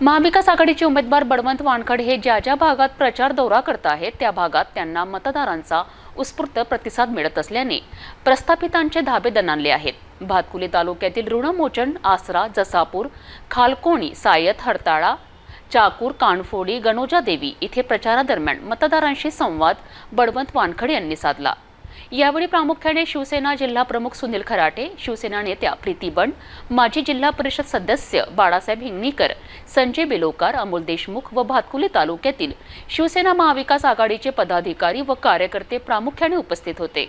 महाविकास आघाडीचे उमेदवार बळवंत वानखड हे ज्या ज्या भागात प्रचार दौरा करत आहेत त्या भागात त्यांना मतदारांचा उत्स्फूर्त प्रतिसाद मिळत असल्याने प्रस्थापितांचे धाबे दणाणले आहेत. भातकुली तालुक्यातील ऋणमोचन आसरा जसापूर खालकोणी सायत हरताळा चाकूर कानफोडी गणोजा देवी इथे प्रचारादरम्यान मतदारांशी संवाद बळवंत वानखड यांनी साधला. यावेळी प्रामुख्याने शिवसेना जिल्हा प्रमुख सुनील खराटे शिवसेना नेत्या प्रीती बंड माजी जिल्हा परिषद सदस्य बाळासाहेब हिंगणीकर संजय बेलोकार अमोल देशमुख व भातकुली तालुक्यातील शिवसेना महाविकास आघाडीचे पदाधिकारी व कार्यकर्ते प्रामुख्याने उपस्थित होते.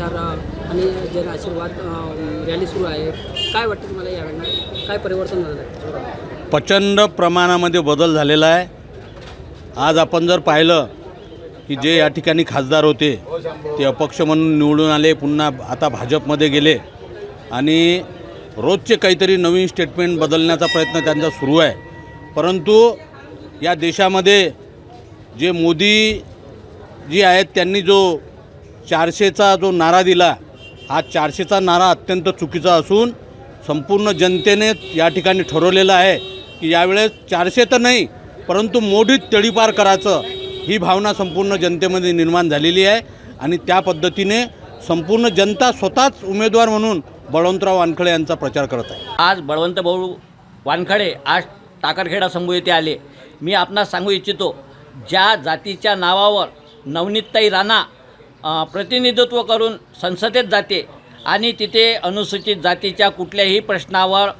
प्रचार आणि जन आशीर्वाद रॅली सुरू आहे काय वाटतं तुम्हाला यावेळेला? काय परिवर्तन झालं? आहे प्रचंड प्रमाणामध्ये बदल झालेला आहे. आज आपण जर पाहिलं की जे या ठिकाणी खासदार होते ते अपक्ष म्हणून निवडून आले पुन्हा आता भाजपमध्ये गेले. आणि रोजचे काहीतरी नवीन स्टेटमेंट बदलण्याचा प्रयत्न त्यांचा सुरू आहे. परंतु या देशामध्ये जे मोदी जी आहेत त्यांनी जो चारशेचा जो नारा दिला हा चारशेचा नारा अत्यंत चुकीचा असून संपूर्ण जनतेने या ठिकाणी ठरवलेलं आहे की यावेळेस चारशे तर नाही परंतु मोडीत तडीपार करायचं ही भावना संपूर्ण जनतेमध्ये निर्माण झालेली आहे आणि त्या पद्धतीने संपूर्ण जनता स्वतःच उमेदवार म्हणून बळवंतराव वानखडे यांचा प्रचार करत आहे. आज बळवंत भाऊ वानखडे आज टाकरखेडा संघ येथे आले. मी आपणास सांगू इच्छितो ज्या जातीच्या नावावर नवनीतताई राणा प्रतिनिधित्व करून संसदेत जाते आणि तिथे अनुसूचित जातीच्या कुठल्याही प्रश्नावर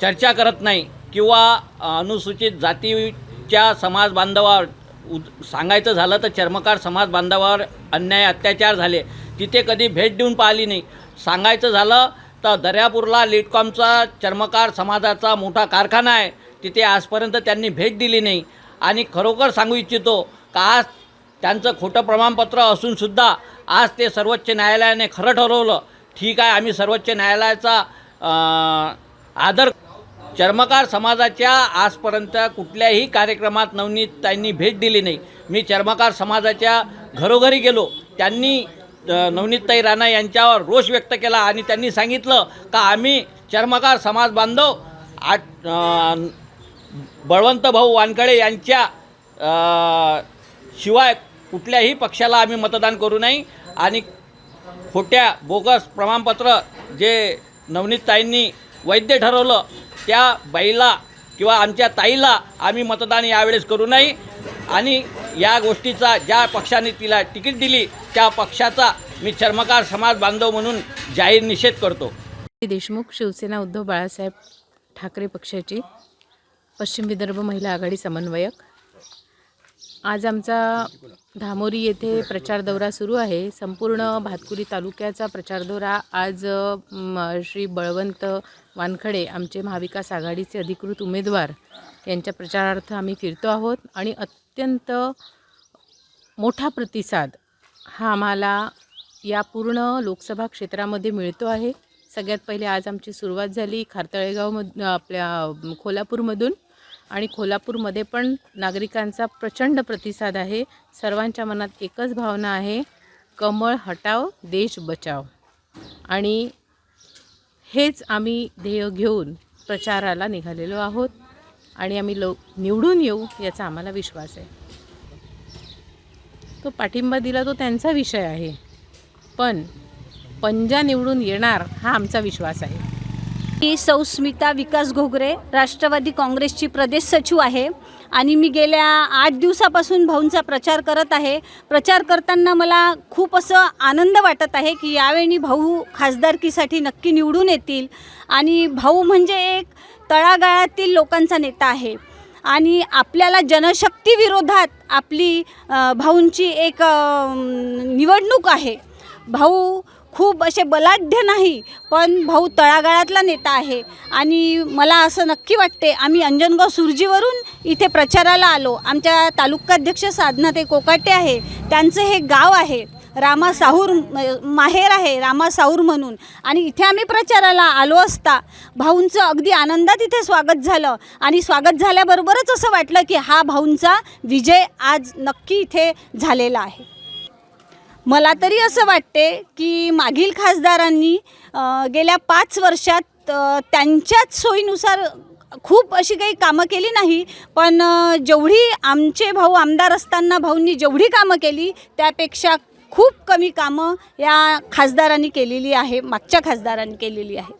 चर्चा करत नाही किंवा अनुसूचित जातीच्या समाज बांधवावर उद सांगायचं झालं तर चर्मकार समाज बांधवावर अन्याय अत्याचार झाले. तिथे कधी भेट देऊन पाहिली नाही. सांगायचं झालं तर दर्यापूरला लिटकॉमचा चर्मकार समाजाचा मोठा कारखाना आहे. तिथे आजपर्यंत त्यांनी भेट दिली नाही. आणि खरोखर सांगू इच्छितो का आज त्यांचं खोटं प्रमाणपत्र असूनसुद्धा आज ते सर्वोच्च न्यायालयाने खरं ठरवलं. ठीक आहे आम्ही सर्वोच्च न्यायालयाचा आदर चर्मकार समाजाच्या आजपर्यंत कुठल्याही कार्यक्रमात नवनीत त्यांनी भेट दिली नाही. मी चर्मकार समाजाच्या घरोघरी गेलो. त्यांनी नवनीतताई राणा यांच्यावर रोष व्यक्त केला आणि त्यांनी सांगितलं का आम्ही चर्मकार समाज बांधव आठ बळवंत भाऊ वानकडे यांच्या शिवाय कुठल्याही पक्षाला आम्ही मतदान करू नाही. आणि खोट्या बोगस प्रमाणपत्र जे नवनीतताईंनी वैद्य ठरवलं त्या बाईला किंवा आमच्या ताईला आम्ही मतदान यावेळेस करू नाही. आणि या गोष्टीचा ज्या पक्षाने तिला तिकीट दिली त्या पक्षाचा मी चर्मकार समाज बांधव म्हणून जाहीर निषेध करतो. देशमुख शिवसेना उद्धव बाळासाहेब ठाकरे पक्षाची पश्चिम विदर्भ महिला आघाडी समन्वयक. आज आमचा धामोरी येथे प्रचार दौरा सुरू आहे. संपूर्ण भातकुली तालुक्याचा प्रचार दौरा आज श्री बळवंत वानखडे आमचे महाविकास आघाडीचे अधिकृत उमेदवार यांच्या प्रचारार्थ आम्ही फिरतो आहोत आणि अत्यंत मोठा प्रतिसाद हा आम्हाला या पूर्ण लोकसभा क्षेत्रामध्ये मिळतो आहे. सगळ्यात पहिले आज आमची सुरुवात झाली खारतळेगावमध आपल्या खोलापूरमधून. आणि कोल्हापूरमध्ये पण नागरिकांचा प्रचंड प्रतिसाद आहे. सर्वांच्या मनात एकच भावना आहे कमळ हटाव देश बचाव. आणि हेच आम्ही ध्येय घेऊन प्रचाराला निघालेलो आहोत आणि आम्ही लो निवडून येऊ याचा आम्हाला विश्वास आहे. तो पाठिंबा दिला तो त्यांचा विषय आहे. पण पंजा निवडून येणार हा आमचा विश्वास आहे. मी सौस्मिता विकास घोगरे राष्ट्रवादी काँग्रेसची प्रदेश सचिव आहे. आणि मी गेल्या आठ दिवसापासून भाऊंचा प्रचार करत आहे. प्रचार करताना मला खूप असं आनंद वाटत आहे की यावेळी भाऊ खासदारकीसाठी नक्की निवडून येतील. आणि भाऊ म्हणजे एक तळागाळातील लोकांचा नेता आहे. आणि आपल्याला जनशक्ती विरोधात आपली भाऊंची एक निवडणूक आहे. भाऊ खूप असे बलाढ्य नाही पण भाऊ तळागाळातला नेता आहे. आणि मला असं नक्की वाटते आम्ही अंजनगाव सुरजीवरून इथे प्रचाराला आलो. आमच्या तालुकाध्यक्ष साधना ते कोकाटे आहे त्यांचं हे गाव आहे. रामा साहूर माहेर आहे रामा साहूर म्हणून. आणि इथे आम्ही प्रचाराला आलो असता भाऊंचं अगदी आनंदात इथे स्वागत झालं. आणि स्वागत झाल्याबरोबरच असं वाटलं की हा भाऊंचा विजय आज नक्की इथे झालेला आहे. मला तरी असं वाटते की मागील खासदारांनी गेल्या पाच वर्षात त्यांच्याच सोयीनुसार खूप अशी काही कामं केली नाही पण जेवढी आमचे भाऊ आमदार असताना भाऊंनी जेवढी कामं केली त्यापेक्षा खूप कमी कामं या खासदारांनी केलेली आहे मागच्या खासदारांनी केलेली आहे.